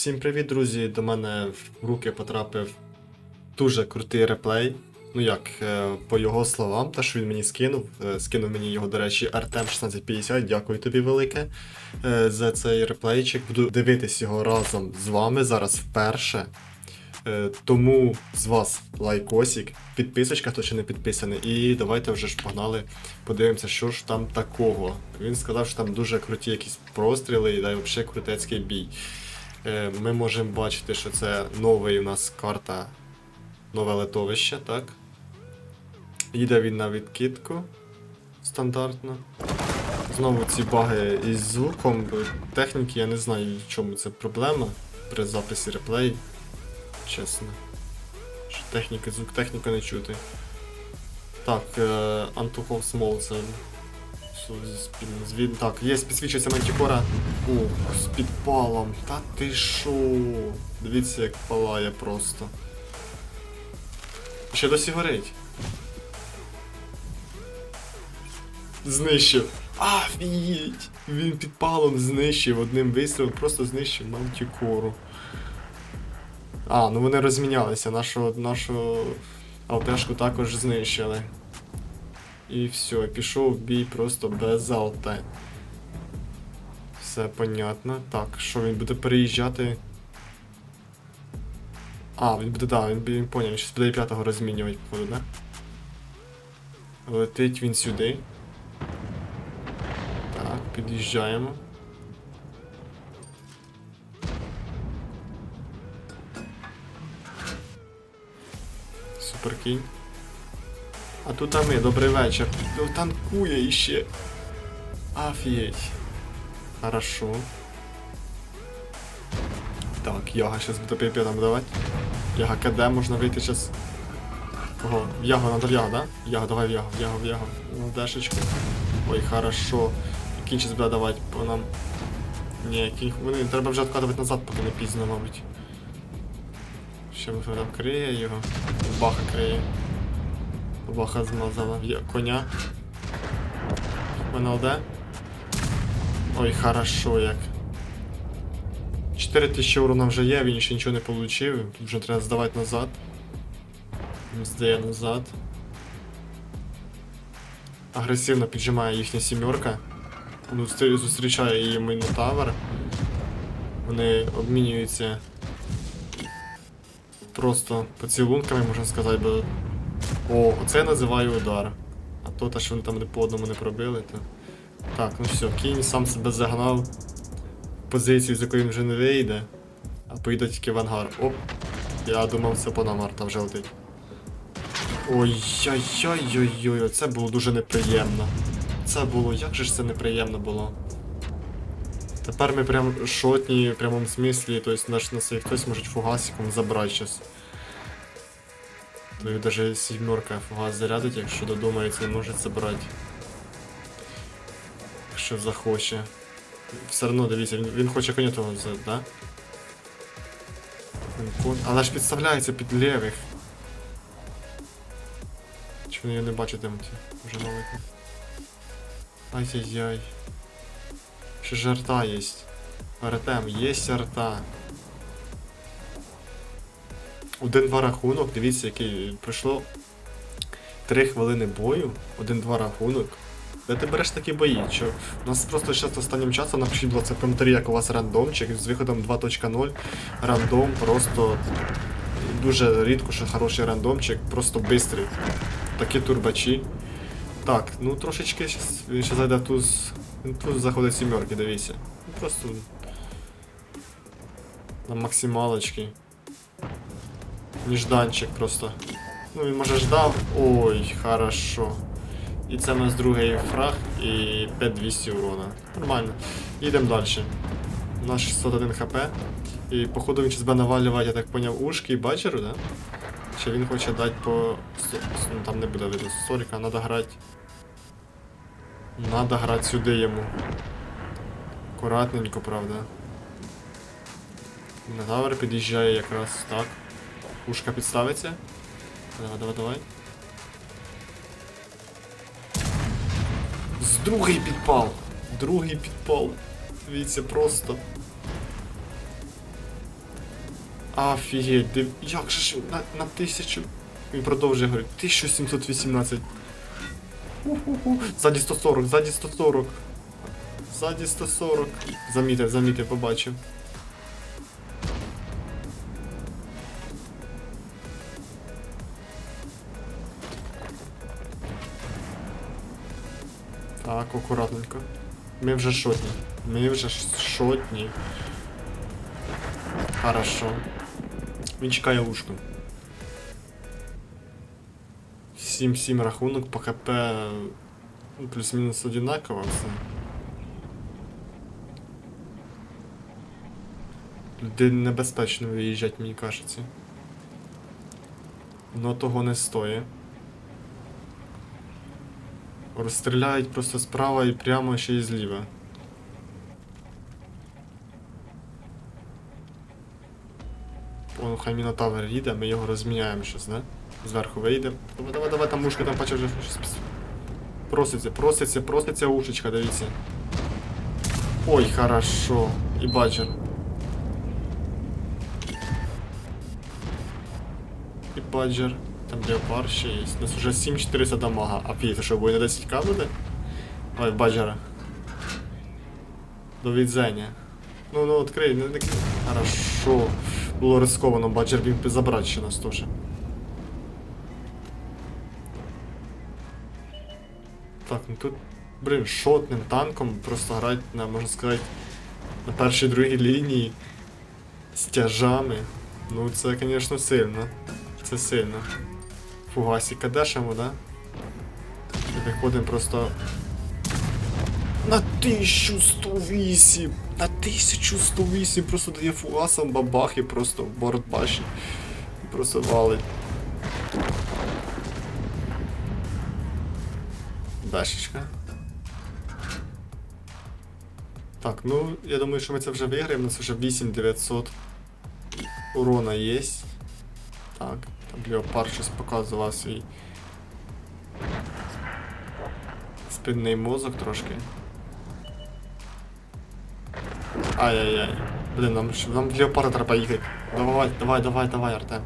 Всім привіт, друзі! До мене в руки потрапив дуже крутий реплей. Ну як, е, по його словам, те, що він мені скинув. Е, Скинув мені його, до речі, Артем 1650. Дякую тобі велике е, за цей реплейчик. Буду дивитись його разом з вами зараз вперше. Тому з вас лайкосик, підписочка, хто ще не підписаний. І давайте вже ж погнали, подивимося, що ж там такого. Він сказав, що там дуже круті якісь простріли і да, й взагалі крутецький бій. Е, Ми можемо бачити, що це новий у нас карта, нове литовище, так? Їде він на відкидку стандартно. Знову ці баги із звуком техніки, я не знаю, в чому це проблема при записі реплей. Чесно. Що техніка, звук техніка не чути. Так, е, Антухов Смол звід... Так, є, підсвічується мантікора. Ух, з підпалом. Та ти шо? Дивіться, як палає просто. Ще досі горить. Знищив. Афієть! Він підпалом знищив одним вистрілом, просто знищив мантікору. А, ну вони розмінялися, нашу, нашу алтешку також знищили. І все, пішов бій просто без алте. Все понятно. Так, що він буде переїжджати. А, він буде, да, він, він поняв, він щось буде і п'ятого розмінювати, походу, да? Летить він сюди. Так, під'їжджаємо. Суперкінь. А тут а ми, добрий вечір. Танкує іще. Офігеть. Хорошо. Так, Яга зараз буде нам давати. Яга КД можна вийти зараз. Кого? В Ягу, надо в Ягу, да? В Ягу, давай в Ягу, в Ягу, в Ягу. Ну, дешечку. Ой, хорошо. Кінь зараз буде давати по нам. Ні, кінь. Вони треба вже відкладувати назад, поки не пізно, мабуть. Ще ми там криє його. Баха криє. Баха змазала я- коня. МНЛД. Ой, хорошо як. 4000 урона вже є, він ще нічого не отримав. Тут вже треба здавати назад. Здає назад. Агресивно піджимає їхня сімерка. Зустрі- зустрічає її Мінотавр. Вони обмінюються просто поцілунками, можна сказати, бо. О, оце я називаю удар. А то що вони там не по одному не пробили, то. Так, ну все, кінь сам себе загнав позицію, з якої він вже не вийде, а поїде тільки в ангар. Оп. Я думав, це по нам арта вже летить. Ой-ой-ой-ой-ой, це було дуже неприємно. Це було, як же ж це неприємно було. Тепер ми прям шотні в прямому смислі, тобто наш нас як хтось може фугасиком забрати щас. То даже сімерка фугас зарядить, якщо додумається, може забрати. Якщо захоче. Все одно дивіться, він, він хоче коня того взяти, да? Але ж підставляється під левих. Чи вони його не бачать там ті? Вже новий. Ай-яй-яй. Ще ж арта є. Артем, є арта. Один-два рахунок, дивіться, який пройшло 3 хвилини бою, один-два рахунок. Де ти береш такі бої? Що у нас просто зараз останнім часом напишіть, будь ласка, в як у вас рандомчик з виходом 2.0. Рандом просто дуже рідко, що хороший рандомчик, просто бистрий. Такі турбачі. Так, ну трошечки він ще зайде в туз. Він туз заходить сімерки, дивіться. Ну, Просто на максималочки. Нежданчик просто. Ну він може ждав. Ой, хорошо. І це у нас другий фраг і 5200 урона. Нормально. Їдемо далі. У нас 601 хп. І походу він зараз навалювати, я так поняв, ушки і баджеру, да? Чи він хоче дати по. Ну там не буде видно соріка, треба грати. Надо грати сюди йому. Акуратненько, правда. Мінотавр під'їжджає якраз так. Ушка підставиться. Давай, давай, давай. З другий підпал. Другий підпал. Дивіться, просто. Офігеть, див... як же ж на, на тисячу. Він продовжує говорити. 1718. Ху-ху-ху. Ззаді 140, ззаді 140. Ззаді 140. Замітив, замітив, побачив. Так, акуратненько. Ми вже шотні. Ми вже шотні. Хорошо. Він чекає ушку. 7-7 рахунок по ХП ну, плюс-мінус одинаково все. Де небезпечно виїжджати, мені кажеться. Но того не стоїть. Розстріляють просто справа і прямо ще й зліва. Вон хай Мінотавр їде, ми його розміняємо щось, не? Зверху вийде. Давай, давай, давай, там ушка, там бачив вже щось. Проситься, проситься, проситься ушечка, дивіться. Ой, хорошо. І баджер. І баджер. Там леопар ще є. У нас вже 7400 дамага. А це що, буде на 10к буде? Ой, баджера. До відзення. Ну, ну, відкрий, не відкрий. Хорошо. Було рисковано, баджер міг би забрати ще нас теж. Так, ну тут, блин, шотним танком просто грати на, можна сказати, на першій другій лінії з тяжами. Ну це, звісно, сильно. Це сильно. Фугасіка дешево, да? Виходимо просто. На 1108! На 1108 просто дає фугасом бабах і просто борт башні. Просто валить. Дашечка. Так, ну, я думаю, що ми це вже виграємо. У нас вже 8900 урона є. Так, там Леопард щось показував свій спинний мозок трошки. Ай-яй-яй. Блін, нам, нам Леопарда треба їхати. Давай, давай, давай, давай, Артем.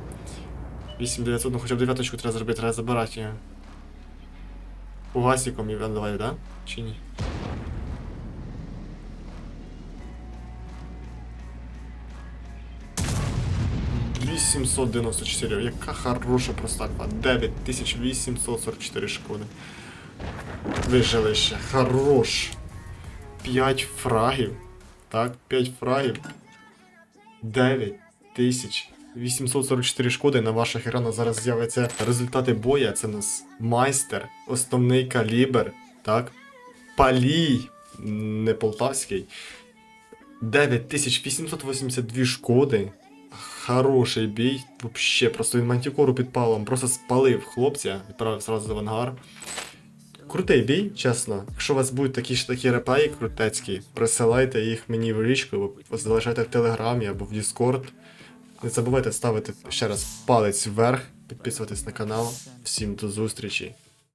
8900, ну хоча б дев'яточку треба зробити, треба забирати його. Фугасиком і давай, да? Чи ні? Вісімсот дев'яносто чотири. Яка хороша простаква. 9844 шкоди. Вижили ще. Хорош. 5 фрагів. Так, 5 фрагів. 9 тисяч. 844 шкоди на ваших екранах зараз з'являться результати боя. Це у нас майстер, основний калібр, так? Палій, не полтавський. 9882 шкоди. Хороший бій. Вообще, просто він мантікору під палом просто спалив хлопця, відправив сразу в ангар. Крутий бій, чесно. Якщо у вас будуть такі ж такі реплеї крутецькі, присилайте їх мені в річку, залишайте в Телеграмі або в Discord. Не забувайте ставити ще раз палець вверх, підписуватись на канал. Всім до зустрічі!